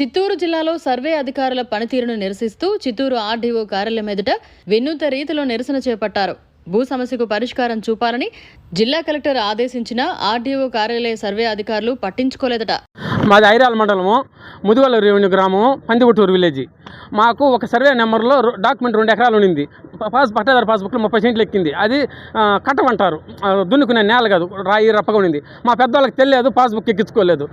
చిత్తూరు జిల్లాలో సర్వే అధికారుల పనితీరును నిరసిస్తూ చిత్తూరు ఆర్డీఓ కార్యాలయం ఎదుట వినూత రీతిలో నిరసన చేపట్టారు. భూ సమస్యకు పరిష్కారం చూపాలని జిల్లా కలెక్టర్ ఆదేశించిన ఆర్డీఓ కార్యాలయ సర్వే అధికారులు పట్టించుకోలేదట. మాది ఐరాల మండలము ముదిగొల్ల రెవెన్యూ గ్రామము పందిగుట్టూరు విలేజ్. మాకు ఒక సర్వే నెంబర్లో డాక్యుమెంట్ రెండు ఎకరాలు ఉండింది పాస్ పట్టాదారు పాస్బుక్లో ముప్పై సెంట్లు ఎక్కింది. అది కట్టమంటారు. దున్నుకునే నేల కాదు రాయి రప్పగా ఉండింది మా పెద్దవాళ్ళకి తెలియదు పాస్బుక్ ఎక్కించుకోలేదు.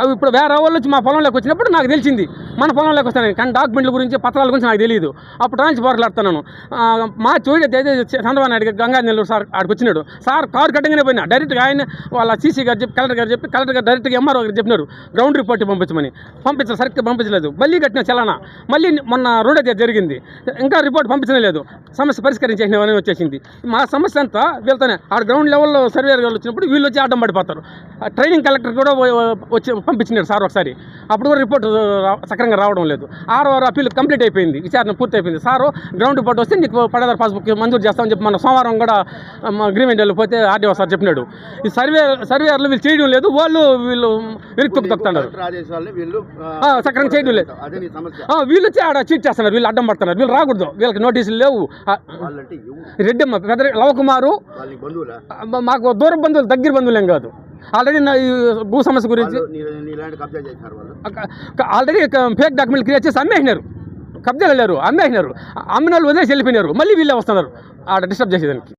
అవి ఇప్పుడు వేరే వాళ్ళు వచ్చి మా పొలంలోకి వచ్చినప్పుడు నాకు తెలిసింది. మన పొలంలోకి వస్తాను కానీ డాక్యుమెంట్ల గురించి పత్రాల గురించి నాకు తెలియదు అప్పుడు నుంచి పోరాడుతున్నాను మా చూడే తేదీ చంద్రబాబు నాయుడు గంగా నెల్లూరు సార్ ఆడికి వచ్చినాడు. సార్ కారు కట్టంగానే పోయినా. డైరెక్ట్గా ఆయన వాళ్ళ సీసీ గారు చెప్పి కలెక్టర్ గారు చెప్పి కలెక్టర్ గారు డైరెక్ట్గా ఎంఆర్ఓ గారు చెప్పినారు. గ్రౌండ్ రిపోర్ట్ పంపించమని. పంపించారు సరిగ్గా పంపించలేదు. మళ్ళీ కట్టిన చలానా. మళ్ళీ మొన్న రోడ్ అయితే జరిగింది. ఇంకా రిపోర్ట్ పంపించడం లేదు. సమస్య పరిష్కరించేసినవని వచ్చేసింది. మా సమస్య అంతా వీళ్ళతోనే. ఆ గ్రౌండ్ లెవెల్లో సర్వేర్ గారు వచ్చినప్పుడు వీళ్ళు వచ్చి అడ్డం పడిపోతారు. ట్రైనింగ్ కలెక్టర్ కూడా వచ్చి పంపించినారు సార్ ఒకసారి. అప్పుడు కూడా రిపోర్ట్ సక్రంగా రావడం లేదు. ఆరో ఆరు అప్పీల్ కంప్లీట్ అయిపోయింది. విచారణ పూర్తి అయిపోయింది సారు గ్రౌండ్ రిపోర్ట్ వస్తే నీకు పడదారు పాస్బుక్ మంజూరు చేస్తామని చెప్పి మన సోమవారం కూడా అగ్రిమెంట్ వెళ్ళిపోతే ఆర్డీఓ సార్ చెప్పినాడు. ఈ సర్వే సర్వేయర్లు వీళ్ళు చేయడం లేదు. వాళ్ళు వీళ్ళు వెనక్కి తొక్కుతున్నారు. వీళ్ళు సక్రమంగా చేయడం లేదు. వీళ్ళు వచ్చి ఆడ చీట్ చేస్తున్నారు వీళ్ళు అడ్డం పడుతున్నారు వీళ్ళు రాకూడదు. వీళ్ళకి నోటీసులు లేవు. రెడ్డమ్మ పెద్ద లవకుమారు మాకు దూర బంధువులు దగ్గర బంధువులేం కాదు. ఆల్రెడీ నా ఈ భూ సమస్య గురించి ఆల్రెడీ ఫేక్ డాక్యుమెంట్ క్రియేట్ చేసి అమ్మేసినారు కబ్జాలు వెళ్ళారు అమ్మేసినారు అమ్మిన వాళ్ళు వదిలేసి వెళ్ళిపోయినారు. మళ్ళీ వీళ్ళే వస్తున్నారు. ఆడ డిస్టర్బ్ చేసేదానికి.